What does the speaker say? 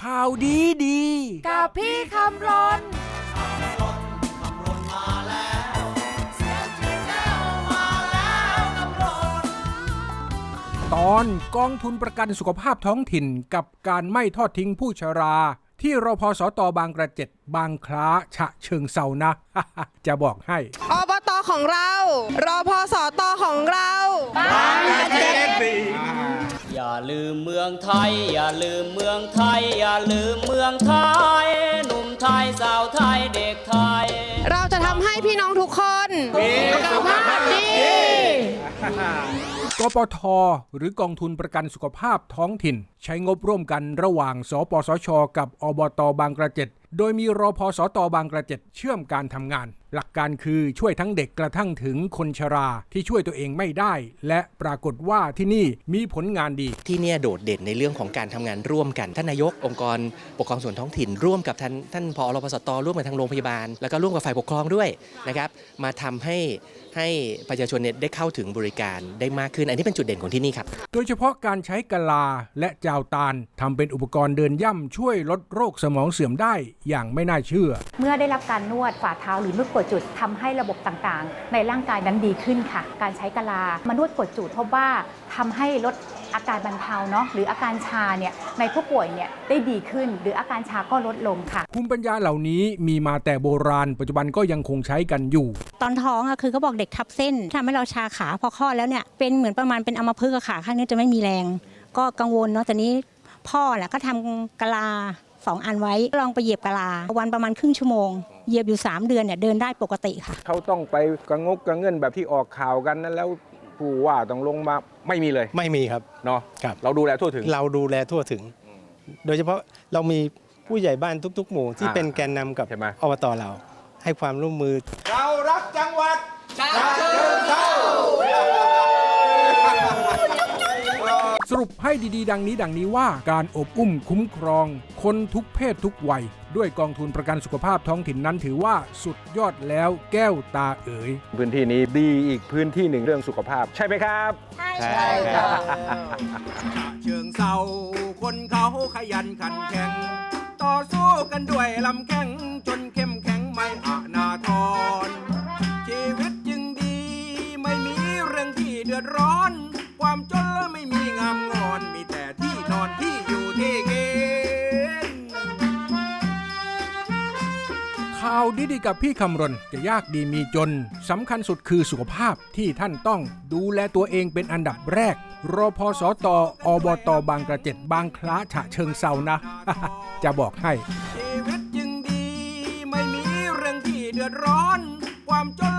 ข่าวดีดี กับพี่คำรนตอนกองทุนประกันสุขภาพท้องถิ่นกับการไม่ทอดทิ้งผู้ชรา ที่รพสตบางกระเจ็ดบางคล้าฉะเชิงเซานะ จะบอกให้ อบตของเรา รอ ทย อย่าลืมเมืองไทย อย่าลืมเมืองไทย หนุ่มไทยสาวไทยเด็กไทย เราจะทำให้พี่น้องทุกคนมีสุขภาพดี กปท หรือกองทุนประกันสุขภาพท้องถิ่น ใช้งบร่วมกันระหว่าง สปสช กับอบตบางกระเจ็ด โดยมีรพสตบางกระเจ็ดเชื่อมการทำงาน หลักการคือช่วยทั้งเด็กกระทั่งถึงคนชราที่ช่วยตัวเองไม่ได้ และปรากฏว่าที่นี่มีผลงานดี ที่เนี่ยโดดเด่นในเรื่องของการทำงานร่วมกัน ท่านนายกองค์กรปกครองส่วนท้องถิ่น ร่วมกับท่านท่านผอรพสตร่วมกับทางโรงพยาบาล แล้วก็ร่วมกับฝ่ายปกครองด้วยนะครับมาทำให้ให้ประชาชนเนี่ยได้เข้าถึงบริการได้มากขึ้น อันนี้เป็นจุดเด่นของที่นี่ครับ โดยเฉพาะการใช้กะลาและจาวตาลทำเป็นอุปกรณ์เดินย่ำช่วยลดโรคสมองเสื่อมได้อย่างไม่น่าเชื่อ เมื่อได้รับการนวดฝ่าเท้าหรือนวดกดจุดทำให้ระบบต่างๆ ในร่างกายนั้นดีขึ้นค่ะ การใช้กะลามานวดกดจุดพบว่าทำให้ลดอาการบรรเทาเนาะหรืออาการชาเนี่ยในผู้ป่วยเนี่ยได้ดีขึ้น หรืออาการชาก็ลดลงค่ะ ภูมิปัญญาเหล่านี้มีมาแต่โบราณ ปัจจุบันก็ยังคงใช้กันอยู่ ตอนท้องอะคือเขาบอกเด็กทับเส้นทำให้เราชาขาพอคลอดแล้วเนี่ยเป็นเหมือนประมาณเป็นอัมพฤกษ์อะขาข้างนี้จะไม่มีแรง ก็กังวลเนาะแต่นี้พ่อแหละก็ทำกะลา สองอันไว้ลองไปเหยียบกะลา วันประมาณครึ่งชั่วโมง เหยียบอยู่ 3 เดือนเนี่ยเดินได้ปกติค่ะ เขาต้องไปกระงกกระเงินแบบที่ออกข่าวกันนั้นแล้วผู้ว่าต้องลงมาไม่มีเลยไม่มีครับ เนาะครับ เราดูแลทั่วถึง เราดูแลทั่วถึง โดยเฉพาะเรามีผู้ใหญ่บ้านทุก ๆ หมู่ที่อ่าเป็นแกนนำกับใช่ไหม อบตเรา ให้ความร่วมมือ เรารักจังหวัดสรุ ปให้ดีๆ ดังนี้ดังนี้ว่าการอบอุ้มคุ้มครอง คนทุกเพศทุกวัย ด้วยกองทุนประกันสุขภาพท้องถิ่นนั้นถือว่าสุดยอดแล้วแก้วตาเอ๋ย พื้นที่นี้ดีอีกพื้นที่หนึ่งเรื่องสุขภาพ ใช่ไหมครับ ใช่ค่ะเชิงเศร้าคนเขาขยันขันแข็ง ต่อสู้กันด้วยลำแข็งจนเข้มแข็งไม่อานาทรชีวิตจึงดีไม่มีเรื่องที่เดือดร้อน ความจนและไม่มีงามงอน มีแต่ที่นอนที่อยู่ที่กินข่าวดีๆกับพี่คำรณจะยากดีมีจนสำคัญสุดคือสุขภาพที่ท่านต้องดูแลตัวเองเป็นอันดับแรกรพสตอบตบางกระเจ็ดบางคล้าฉะเชิงเซานะ จะบอกให้ชีวิตจึงดีไม่มีเรื่องที่เดือดร้อน ความจน